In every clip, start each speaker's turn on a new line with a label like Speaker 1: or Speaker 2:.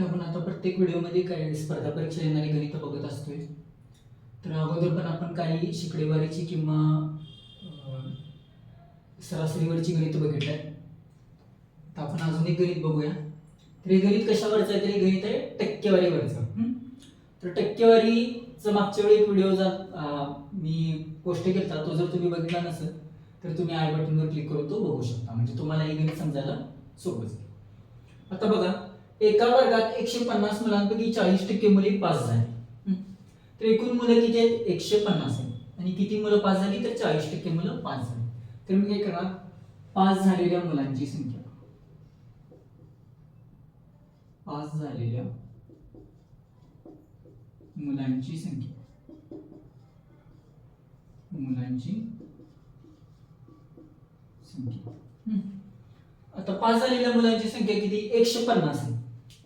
Speaker 1: की आपण आता प्रत्येक व्हिडिओमध्ये काही स्पर्धा परीक्षा येणारी गणित बघत असतोय. तर अगोदर पण आपण काही शिकडेवारीची किंवा सरासरीवरची गणित बघितलं आहे तर आपण अजून एक गणित बघूया. तर हे गणित कशावरचं आहे? तर हे गणित आहे टक्केवारीवरचं. तर टक्केवारीचं मागच्या वेळी एक व्हिडिओ मी पोस्ट केला तो जर तुम्ही बघितला नसेल तर तुम्ही आय बटनवर क्लिक करून तो बघू शकता. म्हणजे तुम्हाला हे गणित समजायला सोपं जाईल. आता बघा एका वर्गात एकशे पन्नास मुलांपैकी चाळीस टक्के मुले पास झाली? तर एकूण मुलं किती आहेत? एकशे पन्नास आहेत. आणि किती मुलं पास झाली तर चाळीस टक्के मुलं पास झाली. तर मी काय करणार पास झालेल्या मुलांची संख्या. पास झालेल्या मुलांची संख्या. मुलांची संख्या. आता पास झालेल्या मुलांची संख्या किती? एकशे पन्नास आहे.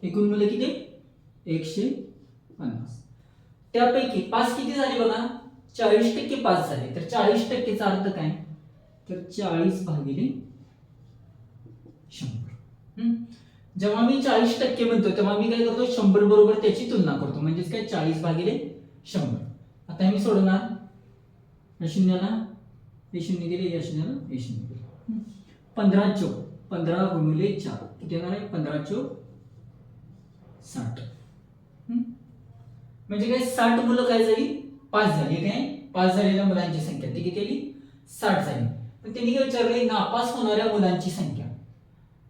Speaker 1: एकूण मुलं किती? एकशे पन्नास. त्यापैकी पास किती झाले बघा? चाळीस टक्के पास झाले. तर चाळीस टक्केचा अर्थ काय? तर चाळीस भागिले शंभर. जेव्हा मी चाळीस टक्के म्हणतो तेव्हा मी काय करतो शंभर बरोबर त्याची तुलना करतो. म्हणजेच काय? चाळीस भागिले शंभर. आता हे मी सोडणार शून्याला हे शून्य गेले या शून्याला हे शून्य गेले पंधरा चौक पंधरा गुणिले चार. किती येणार आहे? पंधरा चौक साठ. म्हणजे काय साठ मुलं काय झाली? पास झाली काय पास झालेल्या मुलांची संख्या. ती किती आली? साठ झाली. पण त्यांनी काय विचारले नापास होणाऱ्या मुलांची संख्या.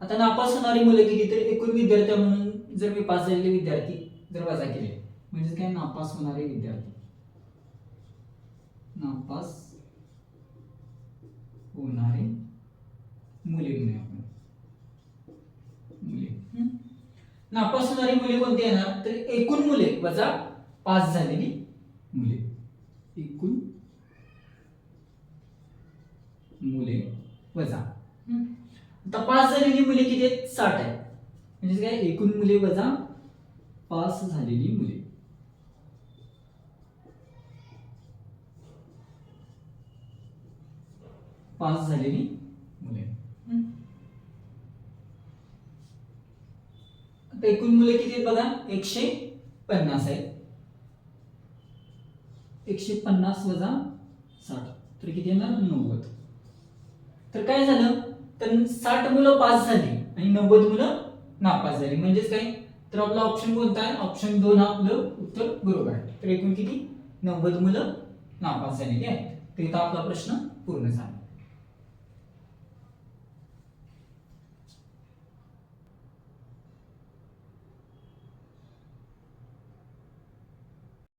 Speaker 1: आता नापास होणारी मुलं किती? तर एकूण विद्यार्थ्या म्हणून जर मी पास झालेले विद्यार्थी जर वजा केले म्हणजे काय नापास होणारे विद्यार्थी? नापास होणारे मुले म्हणूया मुले हं? नापास होणारी मुले कोणती येणार तर एकूण मुले वजा पास झालेली मुले. एकूण मुले वजा? आता पास झालेली मुले किती आहेत? साठ आहे म्हणजे काय? एकूण मुले वजा पास झालेली मुले. पास झालेली मुले. एकूण मुले किती आहेत बघा? एकशे पन्नास आहेत. एकशे पन्नास वजा साठ. तर किती येणार? नव्वद. तर काय झालं? तर साठ मुलं पास झाली आणि नव्वद मुलं नापास झाली. म्हणजेच काय? तर आपला ऑप्शन कोणता आहे? ऑप्शन दोन आपलं उत्तर बरोबर आहे. तर एकूण किती? नव्वद मुलं नापास झालेली आहेत. तर इथं आपला प्रश्न पूर्ण झाला.